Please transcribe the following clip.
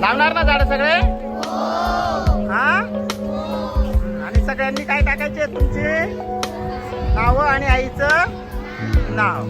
लावणार ना झाड सगळे? हा? आणि सगळ्यांनी काय टाकायचे? तुमचे? नाव आणि आईचं नाव.